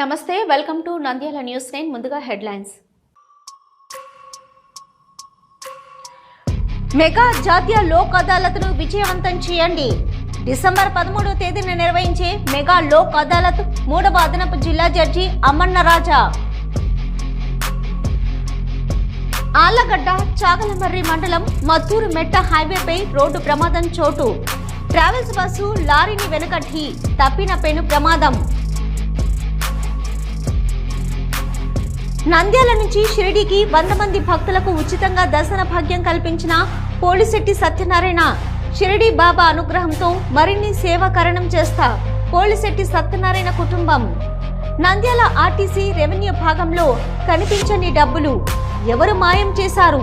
నమస్తే welcome to Nandyal news nine ముందుగా headlines. Mega జాతీయ లోక్ అదాలత్ను విజయవంతం చేయండి. డిసెంబర్ పదమూడవ తేదీన నిర్వహించే మెగా లోక్ అదాలత్ మూడవ అదనపు జిల్లా జడ్జి అమన్న రాజా. ఆళ్ళగడ్డ చాగలమర్రి మండలం మద్దూరు మెట్ట హైవేపై రోడ్డు ప్రమాదం చోటు. ట్రావెల్స్ బస్సు లారీని వెనుకట్టి తప్పిన పెను ప్రమాదం. నంద్యాల నుంచి షిరిడీకి వంద మంది భక్తులకు ఉచితంగా దర్శన భాగ్యం కల్పించిన పోలిశెట్టి సత్యనారాయణ షిరిడి బాబా అనుగ్రహంతో మరిన్ని సేవాకరణం చేస్తా పోలిశెట్టి సత్యనారాయణ కుటుంబం. నంద్యాల ఆర్టీసీ రెవెన్యూ భాగంలో కనిపించని డబ్బులు ఎవరు మాయం చేశారు?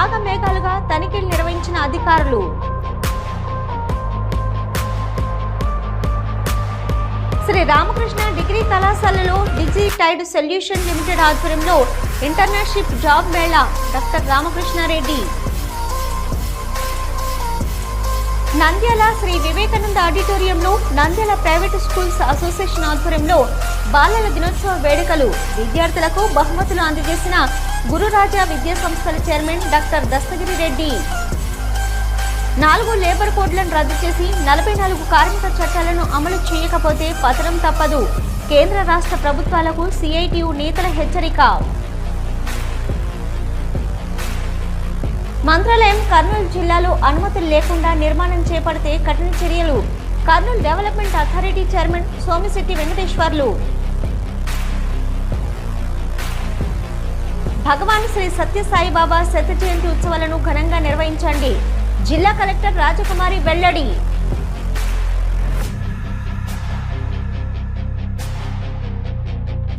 ఆగమేఘాలుగా తనిఖీలు నిర్వహించిన అధికారులు. శ్రీ రామకృష్ణ డిగ్రీ కళాశాలలో డిజిటైడ్ సొల్యూషన్ లిమిటెడ్ ఆధ్వర్యంలో internship job mela doctor Ramakrishna Reddy. Nandyal Shri Vivekananda ఆడిటోరియంలో నంద్యాల ప్రైవేట్ స్కూల్స్ అసోసియేషన్ ఆధ్వర్యంలో బాలల దినోత్సవ వేడుకలు విద్యార్థులకు బహుమతులు అందజేసిన గురురాజా విద్యా సంస్థల చైర్మన్ డాక్టర్ దస్తగిరి రెడ్డి. నాలుగు లేబర్ కోడ్లను రద్దు చేసి నలభై నాలుగు కార్మిక చట్టాలను అమలు చేయకపోతే పతనం తప్పదు. కేంద్ర రాష్ట్ర ప్రభుత్వాలకు సిఐటియు నేతల హెచ్చరిక. మంత్రాలయం కర్నూలు జిల్లాలో అనుమతులు లేకుండా నిర్మాణం చేపడితే కఠిన చర్యలు. Kurnool development authority chairman Somisetti Venkateswarlu. Bhagavan Shri Sathya Sai Baba శత జయంతి ఉత్సవాలను ఘనంగా నిర్వహించండి. జిల్లా కలెక్టర్ రాజకుమారి వెల్లడి.